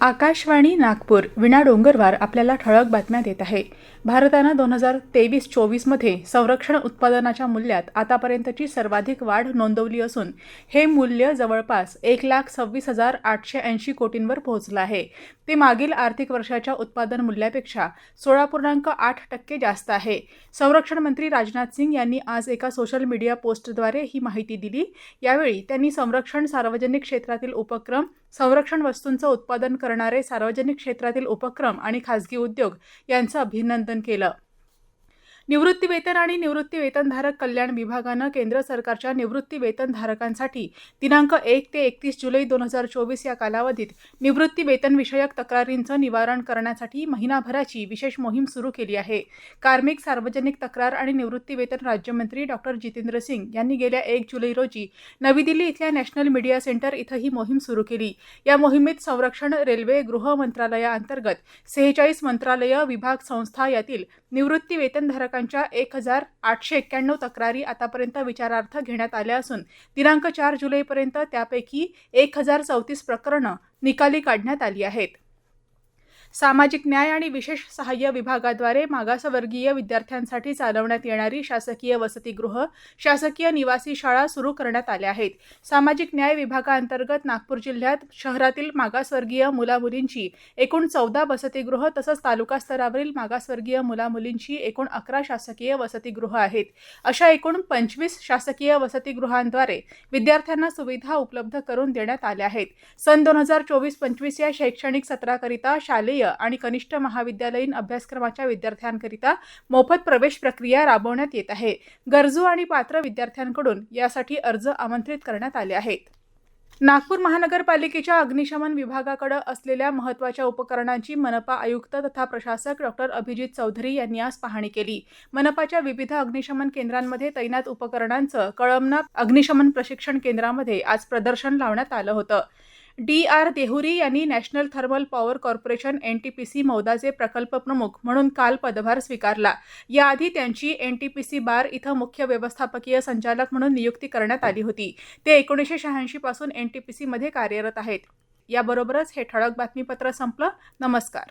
आकाशवाणी नागपूर विणा डोंगरवार आपल्याला ठळक बातम्या देत आहे. भारतानं दोन हजार तेवीस चोवीसमध्ये संरक्षण उत्पादनाच्या मूल्यात आतापर्यंतची सर्वाधिक वाढ नोंदवली असून हे मूल्य जवळपास एक लाख सव्वीस हजार आठशे ऐंशी कोटींवर पोहोचलं आहे. ते मागील आर्थिक वर्षाच्या उत्पादन मूल्यापेक्षा सोळा पूर्णांक आठ टक्के जास्त आहे. संरक्षण मंत्री राजनाथ सिंग यांनी आज एका सोशल मीडिया पोस्टद्वारे ही माहिती दिली. यावेळी त्यांनी संरक्षण सार्वजनिक क्षेत्रातील उपक्रम संरक्षण वस्तूंचं उत्पादन कर करणारे सार्वजनिक क्षेत्रातील उपक्रम आणि खासगी उद्योग यांचं अभिनंदन केलं. निवृत्ती वेतन आणि निवृत्ती वेतनधारक कल्याण विभागानं केंद्र सरकारच्या निवृत्ती वेतनधारकांसाठी दिनांक एक ते एकतीस जुलै दोन हजार चोवीस या कालावधीत निवृत्ती वेतनविषयक तक्रारींचं निवारण करण्यासाठी महिनाभराची विशेष मोहीम सुरू केली आहे. कार्मिक सार्वजनिक तक्रार आणि निवृत्ती वेतन राज्यमंत्री डॉक्टर जितेंद्र सिंग यांनी गेल्या एक जुलै रोजी नवी दिल्ली इथल्या नॅशनल मीडिया सेंटर इथं ही मोहीम सुरू केली. या मोहिमेत संरक्षण रेल्वे गृह मंत्रालयाअंतर्गत सेहेचाळीस मंत्रालय विभाग संस्था यातील निवृत्ती ग्राहकांच्या एक हजार आठशे एक्क्याण्णव तक्रारी आतापर्यंत विचारार्थ घेण्यात आल्या असून दिनांक चार जुलैपर्यंत त्यापैकी एक हजार चौतीस प्रकरणं निकाली काढण्यात आली आहेत. सामाजिक न्याय आणि विशेष सहाय्य विभागाद्वारे मागासवर्गीय विद्यार्थ्यांसाठी चालवण्यात येणारी शासकीय वसतिगृह शासकीय निवासी शाळा सुरू करण्यात आल्या आहेत. सामाजिक न्याय विभागाअंतर्गत नागपूर जिल्ह्यात शहरातील मागासवर्गीय मुलामुलींची एकूण चौदा वसतिगृह तसंच तालुका स्तरावरील मागासवर्गीय मुलामुलींची एकूण अकरा शासकीय वसतिगृह आहेत. अशा एकूण पंचवीस शासकीय वसतिगृहांद्वारे विद्यार्थ्यांना सुविधा उपलब्ध करून देण्यात आल्या आहेत. सन दोन हजार चोवीस पंचवीस या शैक्षणिक सत्राकरिता शालेय आणि कनिष्ठ महाविद्यालयीन अभ्यासक्रमाच्या विद्यार्थ्यांकरिता मोफत प्रवेश प्रक्रिया राबवण्यात येत आहे. गरजू आणि पात्र विद्यार्थ्यांकडून यासाठी अर्ज आमंत्रित करण्यात आले आहेत. नागपूर महानगरपालिकेच्या अग्निशमन विभागाकडे असलेल्या महत्त्वाच्या उपकरणांची मनपा आयुक्त तथा प्रशासक डॉक्टर अभिजित चौधरी यांनी आज पाहणी केली. मनपाच्या विविध अग्निशमन केंद्रांमध्ये तैनात उपकरणांचं कळमना अग्निशमन प्रशिक्षण केंद्रामध्ये आज प्रदर्शन लावण्यात आलं होतं. डी आर देहुरी यांनी national thermal power corporation N T P C मौदाचे प्रकल्प प्रमुख म्हणून काल पदभार स्वीकारला. याआधी त्यांची N T P C Barh इथं मुख्य व्यवस्थापकीय संचालक म्हणून नियुक्ती करण्यात आली होती. ते एकोणीसशे शहाऐंशी पासून एन टी पी सीमध्ये कार्यरत आहेत. याबरोबरच हे ठळक बातमीपत्र संपलं. नमस्कार.